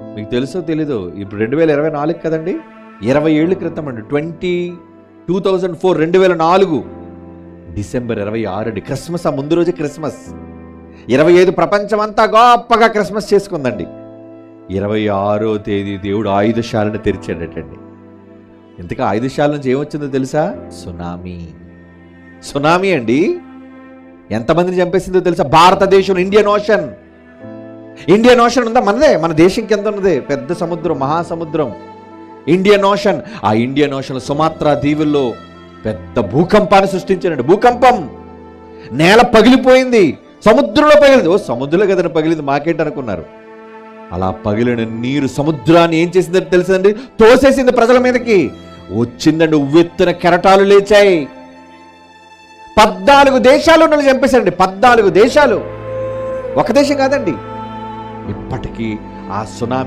మీకు తెలుసో తెలీదు ఇప్పుడు రెండు వేల ఇరవై నాలుగు కదండి? ఇరవై ఏళ్ళ క్రితం అండి ట్వంటీ టూ థౌజండ్ ఫోర్ రెండు వేల నాలుగు. డిసెంబర్ ఇరవై ఆరు అండి క్రిస్మస్ ఆ ముందు రోజు క్రిస్మస్. ఇరవై ఐదు ప్రపంచం అంతా గొప్పగా క్రిస్మస్ చేసుకుందండి. ఇరవై ఆరో తేదీ దేవుడు ఆయుధశాలను తెరిచాడటండి. ఇంతగా ఆయుధశాల నుంచి ఏమొచ్చిందో తెలుసా? సునామీ. సునామీ అండి? ఎంతమందిని చంపేసిందో తెలుసా? భారతదేశం ఇండియన్ ఓషన్. ఇండియన్ ఓషన్ ఉందా? మనదే మన దేశం కింద ఉన్నదే. పెద్ద సముద్రం మహాసముద్రం. ఇండియన్ ఓషన్ ఆ ఇండియన్ ఓషన్ సుమాత్రా దీవుల్లో పెద్ద భూకంపాన్ని సృష్టించాడండి. భూకంపం నేల పగిలిపోయింది. సముద్రంలో పగిలింది. ఓ సముద్రంలో కదండి పగిలింది. మాకేంటనుకున్నారు? అలా పగిలిన నీరు సముద్రాన్ని ఏం చేసిందంటే తెలుసండి? తోసేసింది ప్రజల మీదకి. వచ్చిందండి ఉవ్వెత్తున కెరటాలు లేచాయి. పద్నాలుగు దేశాలు నన్ను చంపేశారండి. పద్నాలుగు దేశాలు. ఒక దేశం కాదండి. ఇప్పటికీ ఆ సునామీ